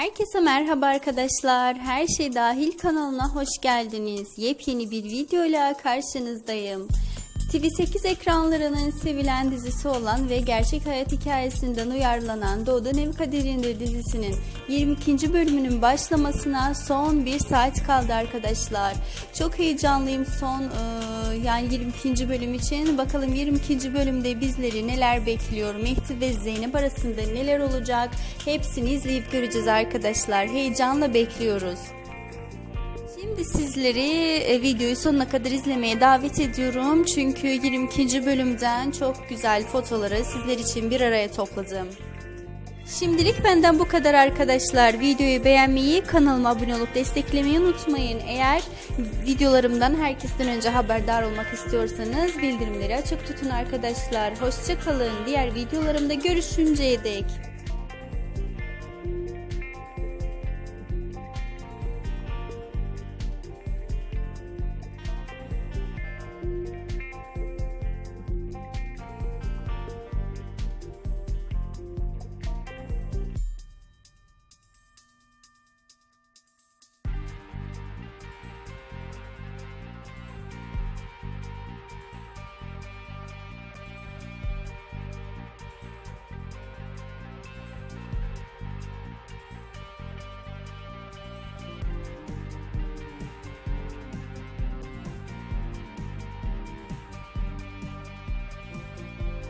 Herkese merhaba arkadaşlar. Her şey dahil kanalına hoş geldiniz. Yepyeni bir videoyla karşınızdayım. TV8 ekranlarının sevilen dizisi olan ve gerçek hayat hikayesinden uyarlanan Doğudan Ev Kaderindir dizisinin 22. bölümünün başlamasına son bir saat kaldı arkadaşlar. Çok heyecanlıyım son e, yani 22. bölüm için. Bakalım 22. bölümde bizleri neler bekliyor? Mehdi ve Zeynep arasında neler olacak? Hepsini izleyip göreceğiz arkadaşlar. Heyecanla bekliyoruz. Şimdi sizleri e, videoyu sonuna kadar izlemeye davet ediyorum. Çünkü 22. bölümden çok güzel fotoları sizler için bir araya topladım. Şimdilik benden bu kadar arkadaşlar. Videoyu beğenmeyi, kanalıma abone olup desteklemeyi unutmayın. Eğer videolarımdan herkesten önce haberdar olmak istiyorsanız bildirimleri açık tutun arkadaşlar. Hoşçakalın. Diğer videolarımda görüşünceye dek.